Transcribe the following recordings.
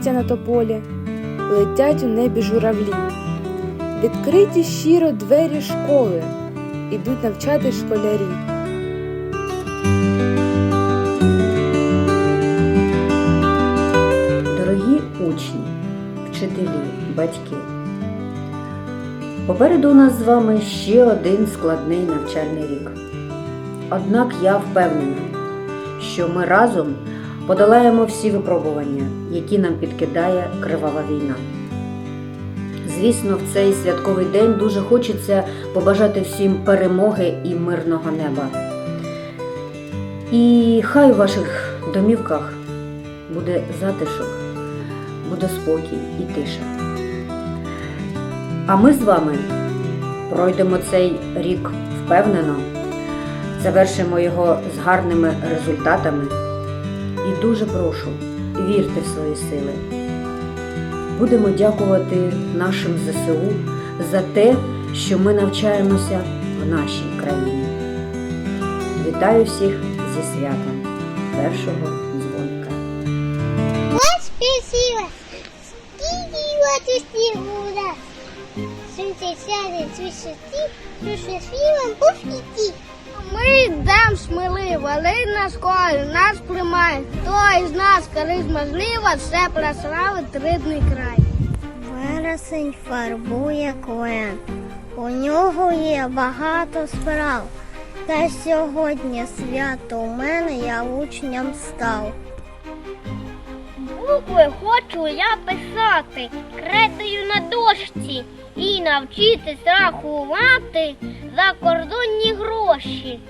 листя на тополі, летять у небі журавлі. Відкриті щиро двері школи, ідуть навчати школярі. Дорогі учні, вчителі, батьки. Попереду у нас з вами ще один складний навчальний рік. Однак я впевнена, що ми разом подолаємо всі випробування, які нам підкидає кривава війна. Звісно, в цей святковий день дуже хочеться побажати всім перемоги і мирного неба. І хай у ваших домівках буде затишок, буде спокій і тиша. А ми з вами пройдемо цей рік впевнено, завершимо його з гарними результатами. І дуже прошу, вірте в свої сили. Будемо дякувати нашим ЗСУ за те, що ми навчаємося в нашій країні. Вітаю всіх зі святом першого дзвоника. Ось спасибо. Скільки у нас. Сонце сяде цвісти, душе свілом пуфіті. Ми йдем сміливо, але на школі нас приймає. Хто із нас, коли можливо, все прославить рідний край. Вересень фарбує клен. У нього є багато справ. Та сьогодні свято у мене я учням став. Букви хочу я писати кретою на дошці і навчитись рахувати закордонні гроші.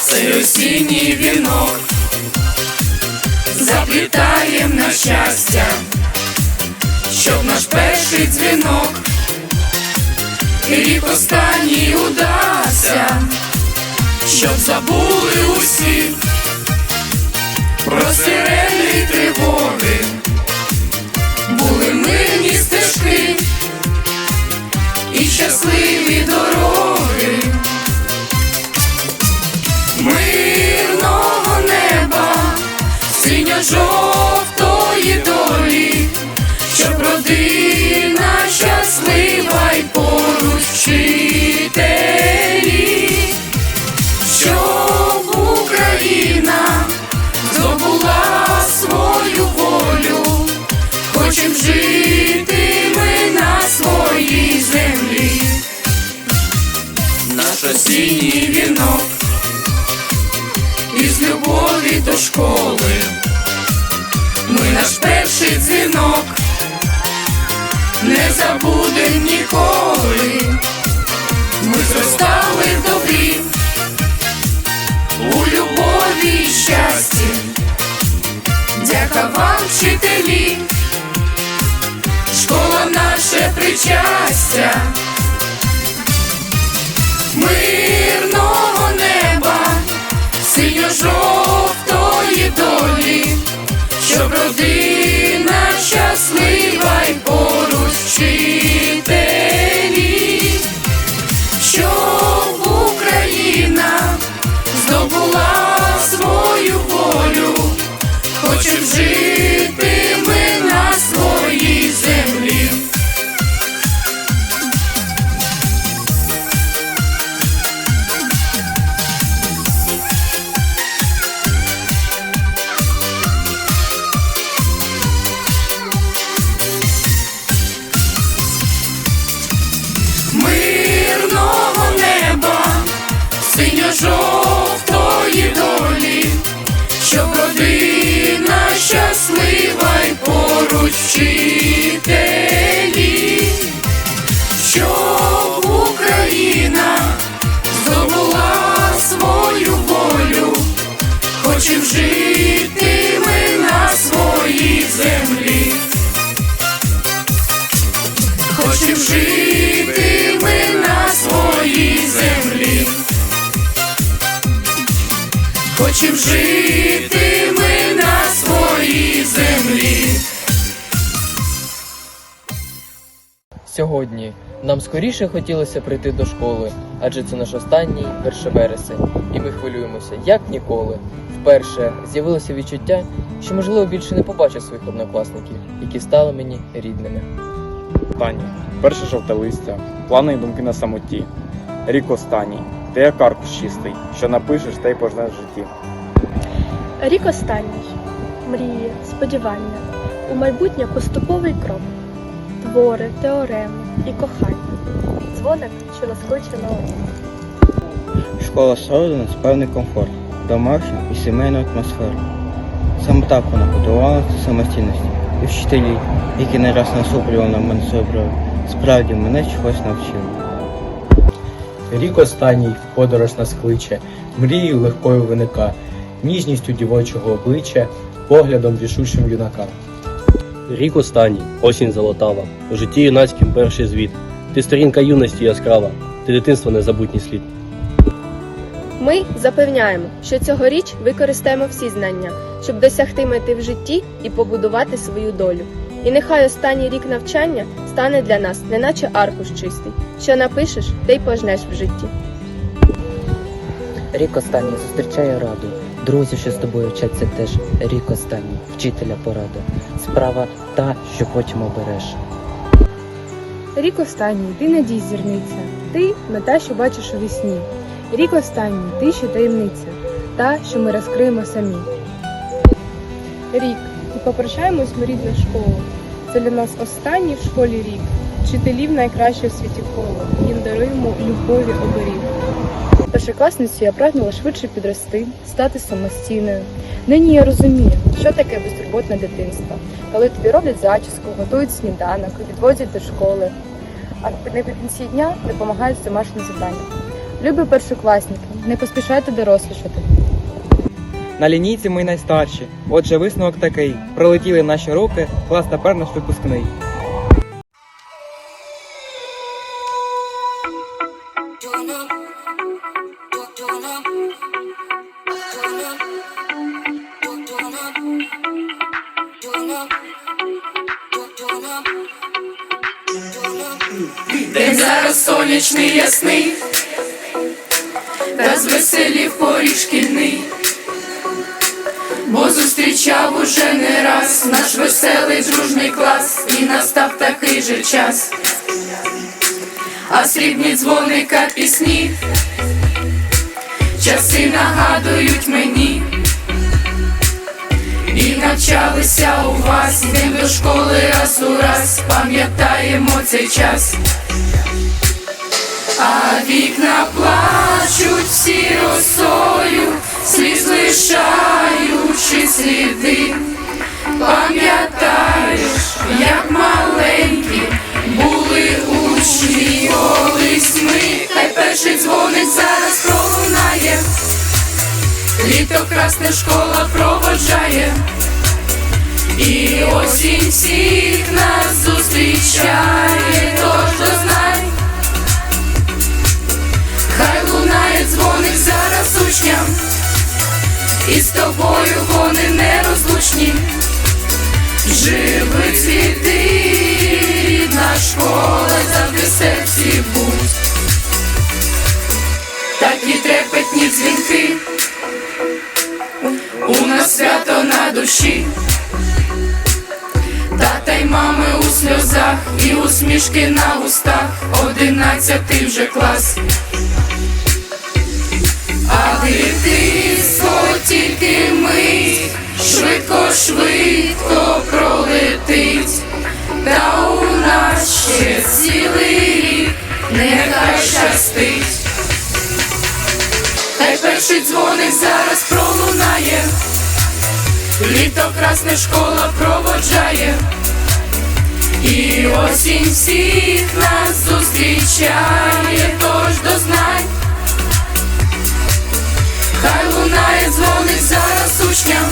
Цей осінній вінок заплітаєм на щастя, щоб наш перший дзвінок і рік останній удався, щоб забули усі про сирени тривоги, були мирні стежки і щасливі дороги. Синьо-жовтої долі, щоб родина щаслива й поруч вчителі, щоб Україна здобула свою волю, хочем жити ми на своїй землі, наш осінній вінок із любові до школи. Ми наш перший дзвінок не забудем ніколи. Ми зростали в добрі, у любові і щасті. Дяка вам, вчителі, школа наше причастя. Родина щаслива й поруч вчителі, вчителі, щоб Україна здобула свою волю, хочем жити ми на своїй землі. Хочем жити ми на своїй землі. Хочем жити Сьогодні нам скоріше хотілося прийти до школи, адже це наш останній 1 вересень, і ми хвилюємося як ніколи. Вперше з'явилося відчуття, що можливо більше не побачу своїх однокласників, які стали мені рідними. Останній. Перше жовте листя, плани і думки на самоті. Рік останній. Ти як аркуш чистий, що напишеш, те й пожнеш в житті. Рік останній. Мрії, сподівання. У майбутнє поступовий крок. Твори, теореми і кохання. Дзвоник, що розкличе на. Школа створила нас певний комфорт, домашню і сімейну атмосферу. Саме так вона готувала до самостійності. І вчителі, які не раз насуплювали на мене свої справді мене чогось навчили. Рік останній подорож нас кличе, мрією легкою виника, ніжністю дівочого обличчя, поглядом рішучим юнака. Рік останній, осінь золотава, у житті юнацьким перший звіт. Ти сторінка юності яскрава, ти дитинство незабутній слід. Ми запевняємо, що цьогоріч використаємо всі знання, щоб досягти мети в житті і побудувати свою долю. І нехай останній рік навчання стане для нас, неначе аркуш чистий. Що напишеш, те й пожнеш в житті. Рік останній зустрічає раду. Друзі, що з тобою вчаться теж. Рік останній, вчителя порада. Справа та, що потім обереш. Рік останній, ти надій зірниця, ти мета, що бачиш у вісні. Рік останній, ти що таємниця, та, що ми розкриємо самі. Рік і попрощаємось ми рідну школу. Це для нас останній в школі рік. Вчителів найкраще у світі коло. Їм даруємо любові оберіг. Першокласницю я прагнула швидше підрости, стати самостійною. Нині я розумію, що таке безтурботне дитинство, коли тобі роблять зачіску, готують сніданок, відвозять до школи, а наприкінці дня допомагають з домашнім завданням. Любі першокласники, не поспішайте дорослішати. На лінійці ми найстарші. Отже, висновок такий: пролетіли наші роки, клас тепер наш випускний. День зараз сонячний ясний, та звеселів поріг шкільний, бо зустрічав уже не раз наш веселий дружний клас, і настав такий же час, а срібні дзвоника пісні, часи нагадують мені. Навчалися у вас, йдем до школи раз у раз, пам'ятаємо цей час. А вікна плачуть всі росою, сліз лишаючи сліди. Пам'ятаєш, як маленькі були учні, колись ми, хай перший дзвоник зараз пролунає. Літо красне школа проводжає, і осінь всіх нас зустрічає, тож дознай, хай лунає дзвоник зараз учням, і з тобою вони нерозлучні. Живи цвіти, рідна школа, завжди серці будь. Такі трепетні дзвінки. У нас свято на душі, тата й мами у сльозах, і усмішки на устах, одинадцятий вже клас. А дитинство тільки мить, швидко, швидко пролетить, та у нас ще цілий рік, нехай щастить. Хай перший дзвоник зараз пролунає, літо красне школа проводжає, і осінь всіх нас зустрічає, тож дознай, хай лунає дзвоник зараз учням,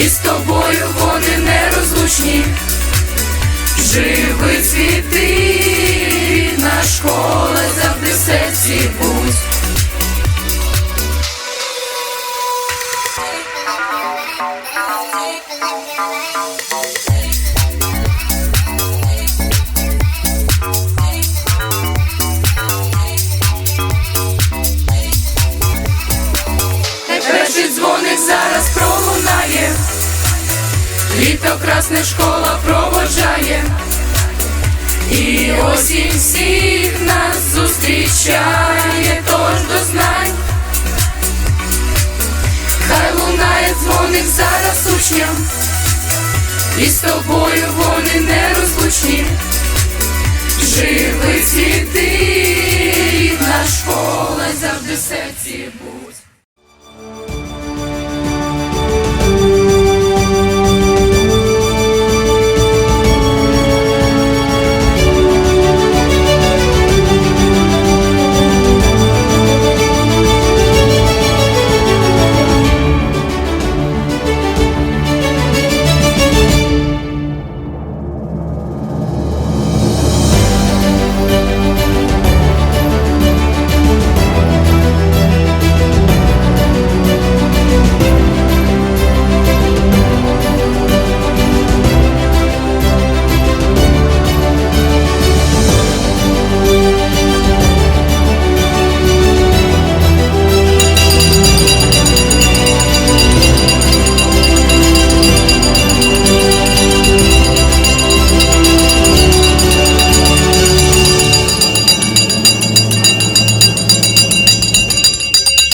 і з тобою вони нерозлучні. Живи цвіти, рідна школа, завжди в серці будь. Дзвоник зараз пролунає, літо красне школа проводжає, і осінь всіх нас зустрічає, тож до. Хай лунає дзвоник зараз учням, і з тобою вони нерозлучні. Живи цвіти, рідна школа, завжди серці будь.